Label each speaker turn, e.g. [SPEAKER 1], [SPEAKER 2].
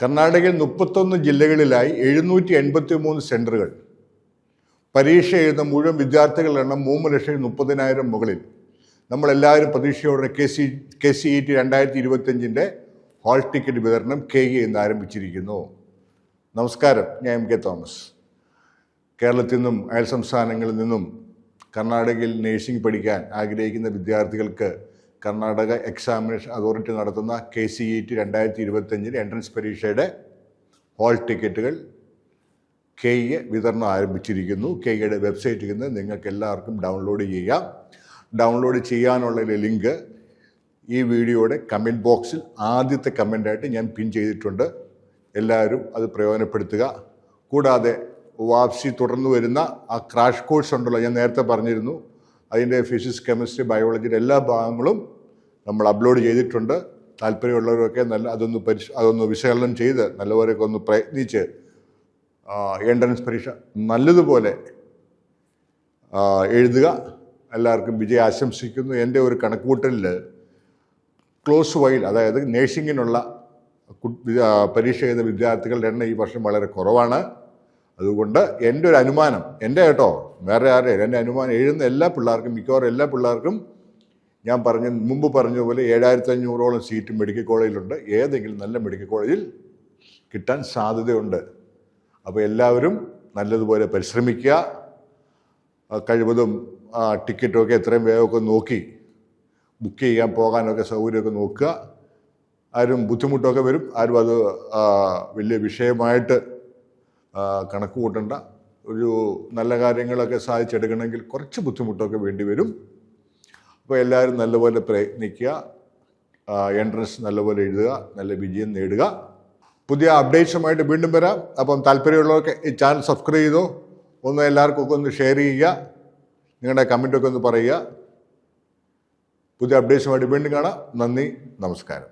[SPEAKER 1] കർണാടകയിൽ മുപ്പത്തൊന്ന് ജില്ലകളിലായി എഴുന്നൂറ്റി എൺപത്തി മൂന്ന് സെന്ററുകൾ പരീക്ഷ എഴുതുന്ന മുഴുവൻ വിദ്യാർത്ഥികളുടെ എണ്ണം മൂന്ന് ലക്ഷത്തി മുപ്പതിനായിരം മുകളിൽ. നമ്മളെല്ലാവരും പ്രതീക്ഷയോടെ K C K C E T രണ്ടായിരത്തി ഇരുപത്തഞ്ചിന്റെ ഹാൾ ടിക്കറ്റ് വിതരണം കെ ഇ എന്ന് ആരംഭിച്ചിരിക്കുന്നു. നമസ്കാരം ഞാൻ എം കെ തോമസ്. കേരളത്തിൽ നിന്നും അയൽ സംസ്ഥാനങ്ങളിൽ നിന്നും കർണാടകയിൽ നേഴ്സിംഗ് പഠിക്കാൻ ആഗ്രഹിക്കുന്ന വിദ്യാർത്ഥികൾക്ക് കർണാടക എക്സാമിനേഷൻ അതോറിറ്റി നടത്തുന്ന കെ സി ഇ ടി രണ്ടായിരത്തി ഇരുപത്തഞ്ചിൽ എൻട്രൻസ് പരീക്ഷയുടെ ഹോൾ ടിക്കറ്റുകൾ കെ ഇ വിതരണം ആരംഭിച്ചിരിക്കുന്നു. കെ ഇയുടെ വെബ്സൈറ്റിൽ നിന്ന് നിങ്ങൾക്ക് എല്ലാവർക്കും ഡൗൺലോഡ് ചെയ്യാം. ഡൗൺലോഡ് ചെയ്യാനുള്ള ലിങ്ക് ഈ വീഡിയോയുടെ കമന്റ് ബോക്സിൽ ആദ്യത്തെ കമന്റായിട്ട് ഞാൻ പിൻ ചെയ്തിട്ടുണ്ട്. എല്ലാവരും അത് പ്രയോജനപ്പെടുത്തുക. കൂടാതെ വാപ്സി തുടർന്ന് വരുന്ന ആ ക്രാഷ് കോഴ്സ് ഉണ്ടല്ലോ ഞാൻ നേരത്തെ പറഞ്ഞിരുന്നു. അതിന്റെ ഫിസിക്സ് കെമിസ്ട്രി ബയോളജിയുടെ എല്ലാ ഭാഗങ്ങളും നമ്മൾ അപ്ലോഡ് ചെയ്തിട്ടുണ്ട്. താല്പര്യമുള്ളവരൊക്കെ നല്ല അതൊന്ന് പരിശ അതൊന്ന് വിശകലനം ചെയ്ത് നല്ലവരൊക്കെ ഒന്ന് പ്രയത്നിച്ച് എൻട്രൻസ് പരീക്ഷ നല്ലതുപോലെ എഴുതുക. എല്ലാവർക്കും വിജയം ആശംസിക്കുന്നു. എന്റെ ഒരു കണക്കുകൂട്ടലിൽ ക്ലോസ് വൈൽ അതായത് നേഴ്സിങ്ങിനുള്ള പരീക്ഷ ചെയ്ത വിദ്യാർത്ഥികളുടെ എണ്ണം ഈ വർഷം വളരെ കുറവാണ്. അതുകൊണ്ട് എന്റെ ഒരു അനുമാനം എന്റെ കേട്ടോ വേറെ ആരെയും എന്റെ അനുമാനം എഴുതുന്ന എല്ലാ പിള്ളേർക്കും മിക്കവാറും എല്ലാ പിള്ളേർക്കും ഞാൻ പറഞ്ഞ മുമ്പ് പറഞ്ഞതുപോലെ ഏഴായിരത്തി അഞ്ഞൂറോളം സീറ്റ് മെഡിക്കൽ കോളേജിലുണ്ട്. ഏതെങ്കിലും നല്ല മെഡിക്കൽ കോളേജിൽ കിട്ടാൻ സാധ്യതയുണ്ട്. അപ്പോൾ എല്ലാവരും നല്ലതുപോലെ പരിശ്രമിക്കുക. കഴിവതും ടിക്കറ്റൊക്കെ എത്രയും വേഗമൊക്കെ നോക്കി ബുക്ക് ചെയ്യാൻ പോകാനൊക്കെ സൗകര്യമൊക്കെ നോക്കുക. ആരും ബുദ്ധിമുട്ടൊക്കെ വരും. ആരും അത് വലിയ വിഷയമായിട്ട് കണക്ക് കൂട്ടണ്ട. ഒരു നല്ല കാര്യങ്ങളൊക്കെ സാധിച്ചെടുക്കണമെങ്കിൽ കുറച്ച് ബുദ്ധിമുട്ടൊക്കെ വേണ്ടി വരും. അപ്പോൾ എല്ലാവരും നല്ലപോലെ പ്രയത്നിക്കുക. എൻട്രൻസ് നല്ലപോലെ എഴുതുക നല്ല വിജയം നേടുക. പുതിയ അപ്ഡേറ്റ്സുമായിട്ട് വീണ്ടും വരാം. അപ്പം താല്പര്യമുള്ളവർക്ക് ഈ ചാനൽ സബ്സ്ക്രൈബ് ചെയ്തോ ഒന്ന് എല്ലാവർക്കും ഒക്കെ ഒന്ന് ഷെയർ ചെയ്യുക നിങ്ങളുടെ കമന്റൊക്കെ ഒന്ന് പറയുക. പുതിയ അപ്ഡേറ്റ്സുമായിട്ട് വീണ്ടും കാണാം. നന്ദി നമസ്കാരം.